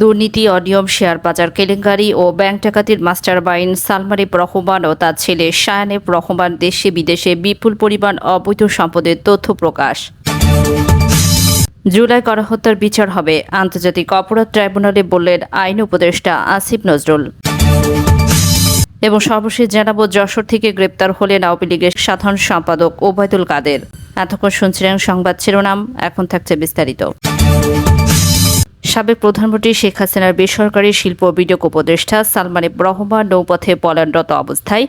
দুর্নীতি, অনিয়ম, শেয়ার বাজার কেলেঙ্কারি ও ব্যাংক ডাকাতির মাস্টার বাইন সালমানিব রহমান ও তার ছেলে শায়ানেব রহমান দেশে বিদেশে বিপুল পরিমাণ অবৈধ সম্পদের তথ্য প্রকাশ। জুলাই গণহত্যার বিচার হবে, আন্তর্জাতিক অপরাধ ট্রাইব্যুনালে বললেন আইন উপদেষ্টা আসিফ নজরুল। এবং সর্বশেষ জানাব, যশোর থেকে গ্রেপ্তার হলেন আওয়ামী লীগের সাধারণ সম্পাদক ওবায়দুল কাদের। এতক্ষণ শুনছিলেন সংবাদ শিরোনাম, এখন থাকছে বিস্তারিত। সাবেক প্রধানমন্ত্রী শেখ হাসিনার বেসরকারি শিল্প বিনিয়োগ উপদেষ্টা সালমান রহমান নৌপথে পলায়নরত অবস্থায়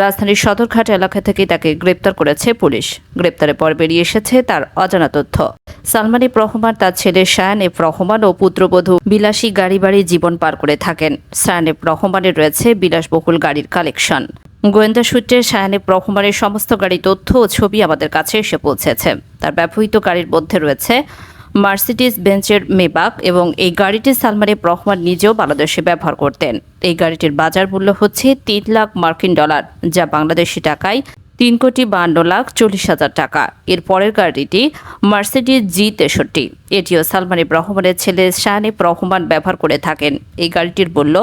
রাজধানীর সদরঘাট এলাকা থেকে তাকে গ্রেপ্তার করেছে পুলিশ। গ্রেপ্তারের পর বেরিয়ে এসেছে তার অজানা তথ্য। সালমান রহমান তার ছেলে শায়ান ইব রহমান ও পুত্রবধূ বিলাসী গাড়ি বাড়ি জীবন পার করে থাকেন। শায়ান ইব রহমানের রয়েছে বিলাসবহুল গাড়ির কালেকশন। গোয়েন্দা সূত্রে শায়ানিব রহমানের সমস্ত গাড়ি তথ্য ও ছবি আমাদের কাছে এসে পৌঁছেছে। তার ব্যবহৃত গাড়ির মধ্যে রয়েছে মার্সিডিজ বেঞ্চের মেবাক এবং এই গাড়িটি সালমানিব রহমান নিজেও বাংলাদেশে ব্যবহার করতেন। এই গাড়িটির বাজার মূল্য হচ্ছে তিন লাখ মার্কিন ডলার, যা বাংলাদেশি টাকায় তিন কোটি বান্ন লাখ চল্লিশ হাজার টাকা। এর পরের গাড়িটি মার্সিডিজ জি তেষট্টি। এটিও সালমানিব রহমানের ছেলে শাহানিব রহমান ব্যবহার করে থাকেন। এই গাড়িটির মূল্য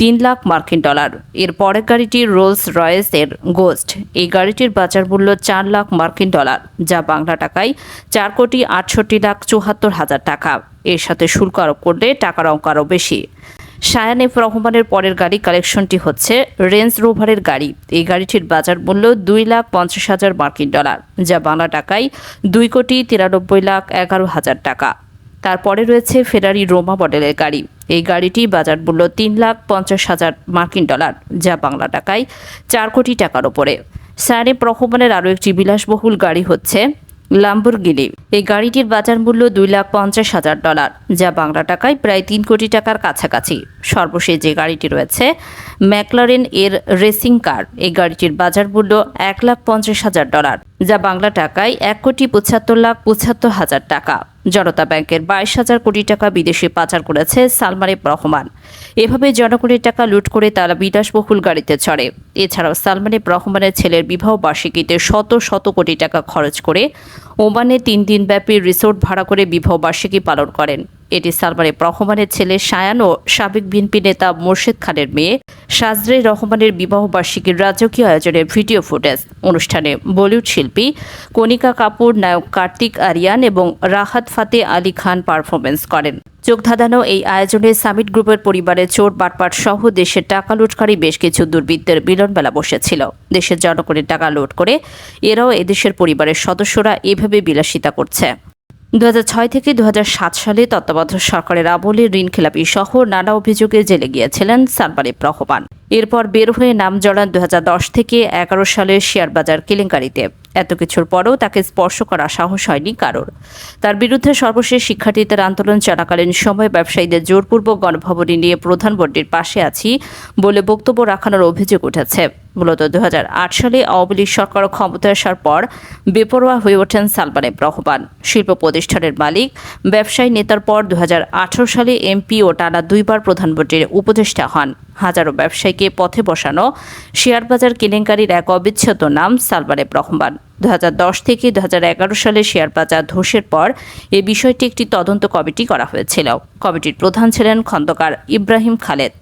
তিন লাখ মার্কিন ডলার। এর পরের গাড়িটি রোলস রয়েস এর গোস্ট। এই গাড়িটির বাজার মূল্য চার লাখ মার্কিন ডলার, যা বাংলা টাকায় চার কোটি আটষট্টি লাখ চুয়াত্তর হাজার টাকা। এর সাথে শুল্ক আরোপ করলে টাকার অঙ্ক আরও বেশি। শায়ানিফ রহমানের পরের গাড়ি কালেকশনটি হচ্ছে রেঞ্জ রোভারের গাড়ি। এই গাড়িটির বাজার মূল্য দুই লাখ পঞ্চাশ হাজার মার্কিন ডলার, যা বাংলা টাকায় দুই কোটি তিরানব্বই লাখ এগারো হাজার টাকা। তারপরে রয়েছে ফেরারি রোমা মডেলের গাড়ি। এই গাড়িটি বাজার মূল্য তিন লাখ পঞ্চাশ হাজার মার্কিন ডলার, যা বাংলা টাকায় চার কোটি টাকার ওপরে সায়ানিফ রহমানের আরও একটি বিলাসবহুল গাড়ি হচ্ছে লাম্বরগিনি এই গাড়িটির বাজার মূল্য দুই লাখ পঞ্চাশ হাজার ডলার, যা বাংলা টাকায় প্রায় তিন কোটি টাকার কাছাকাছি। সর্বশেষ যে গাড়িটি রয়েছে, ম্যাকলারেন এর রেসিং কার, এই গাড়িটির বাজার মূল্য এক লাখ পঞ্চাশ হাজার ডলার। যা বাংলা টাকায় এক কোটি পঁচাত্তর লাখ পঁচাত্তর হাজার টাকা। জনতা ব্যাংকের বাইশ হাজার কোটি টাকা বিদেশে পাচার করেছে সালমানিব রহমান। এভাবে জনগণের টাকা লুট করে তারা বিলাসবহুল গাড়িতে চড়ে। এছাড়াও সালমানিব রহমানের ছেলের বিবাহ বার্ষিকীতে শত শত কোটি টাকা খরচ করে ওমানে তিন দিনব্যাপী রিসোর্ট ভাড়া করে বিবাহ বার্ষিকী পালন করেন। এটি সালমানিব রহমানের ছেলে সায়ান ও সাবেক বিএনপি নেতা মোর্শেদ খানের মেয়ে সাজরে রহমানের বিবাহ বার্ষিকীর রাজকীয় আয়োজনের ভিডিও ফুটেজ অনুষ্ঠানে বলিউড শিল্পী কণিকা কাপুর, নায়ক কার্তিক আরিয়ান এবং রাহাত ফাতে আলী খান পারফরমেন্স করেন। চোখ ধাঁধানো এই আয়োজনে সামিট গ্রুপের পরিবারের চোর বাটপাট সহ দেশের টাকা লুটকারী বেশ কিছু দুর্বৃত্তের মিলনবেলা বসেছিল। দেশের জনগণের টাকা লুট করে এরাও এদেশের পরিবারের সদস্যরা এভাবে বিলাসিতা করছে। দু হাজার ছয় থেকে দু হাজার সাত সালে তত্ত্বাবধায়ক সরকারের আমলে ঋণ খেলাপি সহ নানা অভিযোগে জেলে গিয়েছিলেন সালমানিব রহমান। এরপর বের হয়ে নাম জড়ান দু হাজার দশ থেকে এগারো সালের শেয়ার বাজার কেলেঙ্কারিতে। এত কিছুর পরও তাকে স্পর্শ করা সাহস হয়নি কারোর। তার বিরুদ্ধে সর্বশেষ শিক্ষার্থীদের আন্দোলন চলাকালীন সময় ব্যবসায়ীদের জোরপূর্বক গণভবনী নিয়ে প্রধান বোর্ডের পাশে আছি বলে বক্তব্য রাখানোর অভিযোগ উঠেছে। মূলত দু হাজার আট সালে আওয়ামী লীগ সরকার ক্ষমতায় আসার পর বেপরোয়া হয়ে ওঠেন সালমানেব রহমান। শিল্প প্রতিষ্ঠানের মালিক। ব্যবসায়ী নেতার পর দু হাজার আঠারো সালে এমপি ও টানা দুইবার প্রধানমন্ত্রীর উপদেষ্টা হন। হাজারো ব্যবসায়ীকে পথে বসানো শেয়ার বাজার কেলেঙ্কারির এক অবিচ্ছেদ্য নাম সালমানেব রহমান। দু থেকে দু হাজার এগারো সালে শেয়ার বাজার ধসের পর এ বিষয়টি একটি তদন্ত কমিটি করা হয়েছিল। কমিটির প্রধান ছিলেন খন্দকার ইব্রাহিম খালেদ।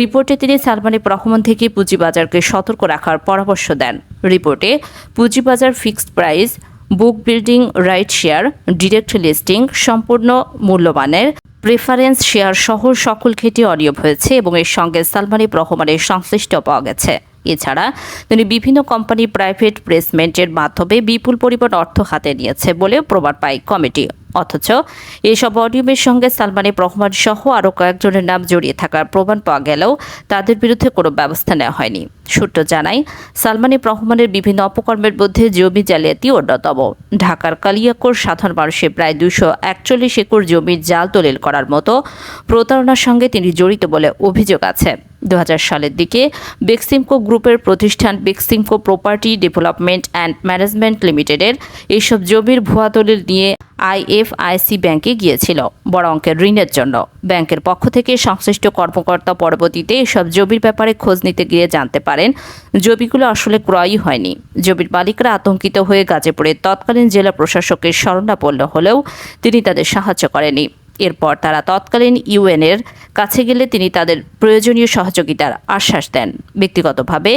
রিপোর্টে তিনি সালমানিব রহমান থেকে পুঁজিবাজারকে সতর্ক রাখার পরামর্শ দেন। রিপোর্টে পুঁজিবাজার fixed price book building, right share, direct listing, সম্পূর্ণ মূল্যবানের প্রেফারেন্স শেয়ার সহ সকল ক্ষেত্রে অনিয়ম হয়েছে এবং এর সঙ্গে সালমানি রহমানের সংশ্লিষ্ট পাওয়া গেছে। এছাড়া তিনি বিভিন্ন কোম্পানি প্রাইভেট প্লেসমেন্টের মাধ্যমে বিপুল পরিমাণ অর্থ হাতে নিয়েছে বলেও প্রমাণ পায় কমিটি। অথচ এসব অনিয়মের সঙ্গে সালমানিব রহমান সহ আরও কয়েকজনের নাম জড়িয়ে থাকার প্রমাণ পাওয়া গেলেও তাদের বিরুদ্ধে কোনো ব্যবস্থা নেওয়া হয়নি। সূত্র জানায় সালমানিব রহমানের বিভিন্ন অপকর্মের মধ্যে জমি জালিয়াতি অন্যতম। ঢাকার কালিয়াকোর সাধারণ মানুষের প্রায় দুশো একচল্লিশ একর জমির জাল দলিল করার মতো প্রতারণার সঙ্গে তিনি জড়িত বলে অভিযোগ আছে। দু হাজার সালের দিকে বেক্সিমকো গ্রুপের প্রতিষ্ঠান Beximco property development and management লিমিটেডের এইসব জমির ভুয়া দলিল নিয়ে আইএফআইসি ব্যাংকে গিয়েছিল, বড় অঙ্কের ঋণের জন্য। ব্যাংকের পক্ষ থেকে সংশ্লিষ্ট কর্মকর্তা পরবর্তীতে এসব জমির ব্যাপারে খোঁজ নিতে গিয়ে জানতে পারেন, জমিগুলো আসলে ক্রয়ই হয়নি। জমির মালিকরা আতঙ্কিত হয়ে গাজীপুরের তৎকালীন জেলা প্রশাসকের শরণাপন্ন হলেও তিনি তাদের সাহায্য করেনি এরপর তারা তৎকালীন ইউএনের কাছে গেলে তিনি তাদের প্রয়োজনীয় সহযোগিতার আশ্বাস দেন। ব্যক্তিগতভাবে,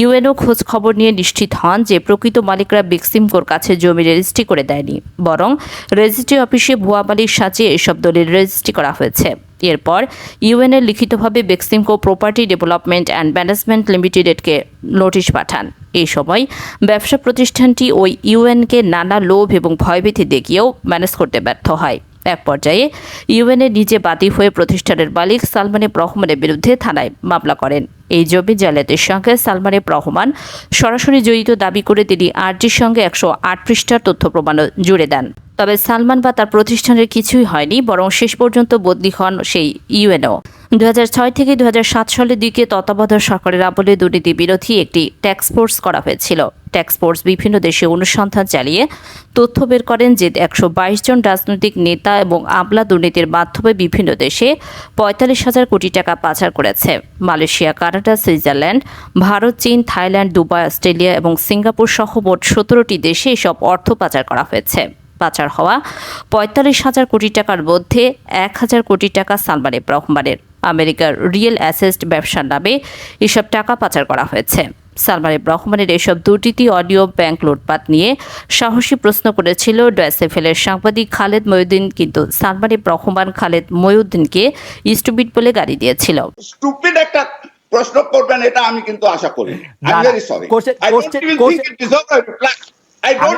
ইউএনও খোঁজ খবর নিয়ে নিশ্চিত হন যে প্রকৃত মালিকরা বিক্সিমকোর কাছে জমি রেজিস্ট্রি করে দেয়নি, বরং রেজিস্ট্রি অফিসে ভুয়া মালিক সাজিয়ে এসব দলিল রেজিস্ট্রি করা হয়েছে। এরপর, ইউএনএ লিখিতভাবে Beximco property development and management লিমিটেডকে notice পাঠান। এই সময়, ব্যবসা প্রতিষ্ঠানটি ওই ইউএনকে নানা লোভ এবং ভয়ভীতি দেখিয়েও ম্যানেজ করতে ব্যর্থ হয়। এক পর্যায়ে ইউএনএ নিজে বাদী হয়ে প্রতিষ্ঠানের মালিক সালমানের রহমানের বিরুদ্ধে থানায় মামলা করেন। এই জমি জালিয়াতির সঙ্গে সালমানের রহমান সরাসরি জড়িত দাবি করে তিনি আরজির সঙ্গে একশো আট পৃষ্ঠার তথ্য প্রমাণ জুড়ে দেন। তবে সালমান বা তার প্রতিষ্ঠানের কিছুই হয়নি, বরং শেষ পর্যন্ত বদলি হন সেই ইউএনও। দু থেকে দু হাজার সাত সালের দিকে তত্ত্বাবধায়ক সরকারের আমলে দুর্নীতি বিরোধী একটি ট্যাক্স ফোর্স করা হয়েছিল। ট্যাক্স ফোর্স বিভিন্ন দেশে অনুসন্ধান চালিয়ে তথ্য বের করেন যে একশো বাইশ জন রাজনৈতিক নেতা এবং আমলা দুর্নীতির মাধ্যমে বিভিন্ন দেশে পঁয়তাল্লিশ হাজার কোটি টাকা পাচার করেছে। মালয়েশিয়া, কানাডা, সুইজারল্যান্ড, ভারত, চীন, থাইল্যান্ড, দুবাই, অস্ট্রেলিয়া এবং সিঙ্গাপুর সহ মোট সতেরোটি দেশে এসব অর্থ পাচার করা হয়েছে। পাচার হওয়া পঁয়তাল্লিশ হাজার কোটি টাকার মধ্যে এক হাজার কোটি টাকা সালমানের রহমানের আমেরিকার রিয়েল অ্যাসেস্ট ব্যবসার নামে এসব টাকা পাচার করা হয়েছে। সালমানের রহমানের এসব দুর্নীতি অডিও ব্যাংক লুটপাট নিয়ে সাহসী প্রশ্ন করেছিল ডয়েসেফেলের সাংবাদিক খালেদ ময়ুদ্দিন কিন্তু সালমানের রহমান খালেদ ময়ুদ্দিনকে স্টুপিড বলে গাড়ি দিয়েছিল। স্টুপিড একটা প্রশ্ন করবেন এটা আমি কিন্তু আশা করি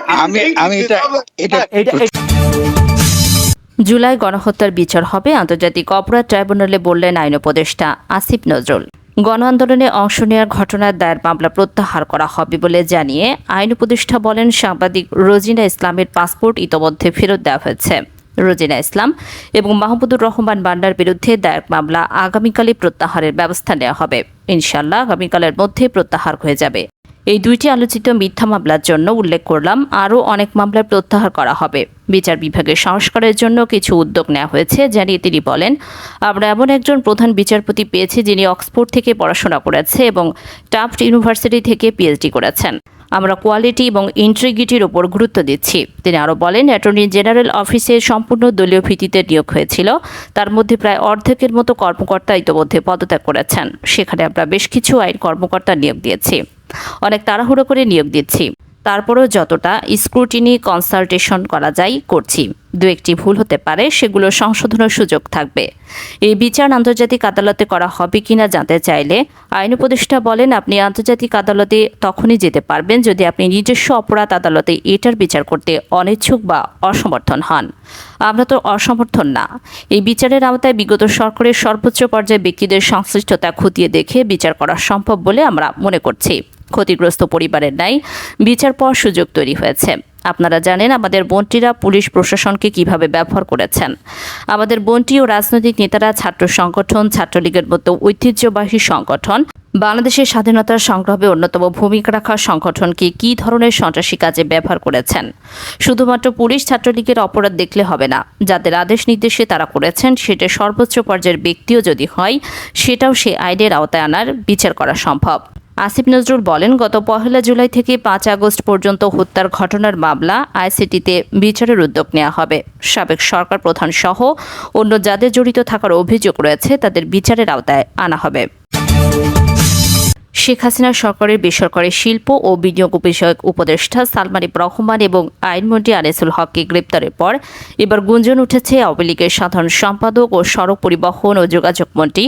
আমি আমি এটা এটা- জুলাই গণহত্যার বিচার হবে। আন্তর্জাতিক অপরাধ ট্রাইব্যুনালে বললেন আইন উপদেষ্টা আসিফ নজরুল। গণ আন্দোলনে অংশ নেওয়ার ঘটনার দায়ের মামলা প্রত্যাহার করা হবে বলে জানিয়ে আইন উপদেষ্টা বলেন, সাংবাদিক রোজিনা ইসলামের পাসপোর্ট ইতোমধ্যে ফেরত দেওয়া হয়েছে। রোজিনা ইসলাম এবং মাহমুদুর রহমান বান্ডার বিরুদ্ধে দায়ের মামলা আগামীকালই প্রত্যাহারের ব্যবস্থা নেওয়া হবে। ইনশাল্লাহ আগামীকালের মধ্যে প্রত্যাহার হয়ে যাবে। এই দুইটি আলোচিত মিথ্যা মামলার জন্য উল্লেখ করলাম, আরও অনেক মামলার প্রত্যাহার করা হবে। বিচার বিভাগের সংস্কারের জন্য কিছু উদ্যোগ নেওয়া হয়েছে, জানিয়ে তিনি বলেন, আমরা এমন একজন প্রধান বিচারপতি পেয়েছি যিনি অক্সফোর্ড থেকে পড়াশোনা করেছে এবং টাফট ইউনিভার্সিটি থেকে পিএইচডি করেছেন। আমরা কোয়ালিটি এবং ইন্ট্রিগিটির ওপর গুরুত্ব দিচ্ছি। তিনি আরও বলেন, অ্যাটর্নি জেনারেল অফিসে সম্পূর্ণ দলীয় ভিত্তিতে নিয়োগ হয়েছিল। তার মধ্যে প্রায় অর্ধেকের মতো কর্মকর্তা ইতোমধ্যে পদত্যাগ করেছেন। সেখানে আমরা বেশ কিছু আইন কর্মকর্তা নিয়োগ দিয়েছি। অনেক তাড়াহুড়ো করে নিয়োগ দিচ্ছি। তারপরেও যতটা স্ক্রুটিনি কনসালটেশন করা যায়, করছি। দু একটি ভুল হতে পারে, সেগুলো সংশোধনের সুযোগ থাকবে। এই বিচার আন্তর্জাতিক আদালতে করা হবে কিনা জানতে চাইলে আইন উপদেষ্টা বলেন, আপনি আন্তর্জাতিক আদালতে তখনই যেতে পারবেন যদি আপনি নিজস্ব অপরাধ আদালতে এটার বিচার করতে অনিচ্ছুক বা অসমর্থন হন। আমরা তো অসমর্থন না। এই বিচারের আওতায় বিগত সরকারের সর্বোচ্চ পর্যায়ে ব্যক্তিদের সংশ্লিষ্টতা খতিয়ে দেখে বিচার করা সম্ভব বলে আমরা মনে করছি। ক্ষতিগ্রস্ত পরিবারের নাই বিচার পাওয়ার সুযোগ তৈরি হয়েছে। আপনারা জানেন আমাদের বন্টিরা পুলিশ প্রশাসনকে কীভাবে ব্যবহার করেছেন। আমাদের বন্টি ও রাজনৈতিক নেতারা ছাত্র সংগঠন, ছাত্রলীগের মতো ঐতিহ্যবাহী সংগঠন, বাংলাদেশের স্বাধীনতার সংগ্রামে অন্যতম ভূমিকা রাখা সংগঠনকে কী ধরনের সন্ত্রাসী কাজে ব্যবহার করেছেন? শুধুমাত্র পুলিশ, ছাত্রলীগের অপরাধ দেখলে হবে না। যাদের আদেশ নির্দেশে তারা করেছেন, সেটা সর্বোচ্চ পর্যায়ের ব্যক্তিও যদি হয়, সেটাও সে আইনের আওতায় আনার বিচার করা সম্ভব। আসিফ নজরুল বলেন, গত পহেলা জুলাই থেকে পাঁচ আগস্ট পর্যন্ত হত্যার ঘটনার মামলা আইসিটিতে বিচারের উদ্যোগ নেওয়া হবে। সাবেক সরকার প্রধান সহ অন্য যাদের জড়িত থাকার অভিযোগ রয়েছে, তাদের বিচারের আওতায় আনা হবে। শেখ হাসিনা সরকারের বেসরকারি শিল্প ও বিনিয়োগ বিষয়ক উপদেষ্টা সালমান রহমান এবং আইনমন্ত্রী আনিসুল হককে গ্রেপ্তারের পর এবার গুঞ্জন উঠেছে আওয়ামী লীগের সাধারণ সম্পাদক ও সড়ক পরিবহন ও যোগাযোগ মন্ত্রী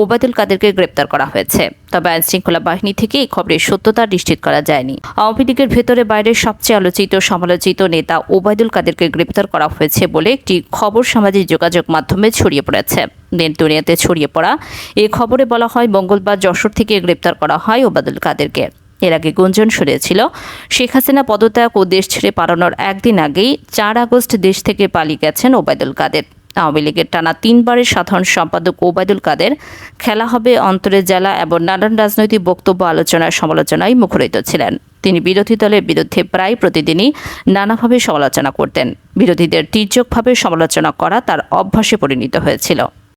ওবায়দুল কাদেরকে গ্রেপ্তার করা হয়েছে। তবে আইন শৃঙ্খলা বাহিনী থেকে এই খবরের সত্যতা নিশ্চিত করা যায়নি। আওয়ামী লীগের ভেতরে বাইরে সবচেয়ে আলোচিত সমালোচিত নেতা ওবায়দুল কাদেরকে গ্রেপ্তার করা হয়েছে বলে একটি খবর সামাজিক যোগাযোগ মাধ্যমে ছড়িয়ে পড়েছে। দুনিয়াতে ছড়িয়ে পড়া। এই খবরে বলা হয়, মঙ্গলবার যশোর থেকে গ্রেপ্তার করা হয় ওবাদুল কাদেরকে। এর আগে গুঞ্জন শুনেছিল, শেখ হাসিনা পদত্যাগ ও দেশ ছেড়ে পালানোর একদিন আগেই চার আগস্ট দেশ থেকে পালিয়ে গেছেন ওবায়দুল কাদের। আওয়ামী লীগের টানা তিনবারের সাধারণ সম্পাদক ওবায়দুল কাদের খেলা হবে অন্তরের জেলা এবং নানান রাজনৈতিক বক্তব্য আলোচনার সমালোচনায় মুখরিত ছিলেন। তিনি বিরোধী দলের বিরুদ্ধে প্রায় প্রতিদিনই নানাভাবে সমালোচনা করতেন। বিরোধীদের তীর্যকভাবে সমালোচনা করা তার অভ্যাসে পরিণত হয়েছিল।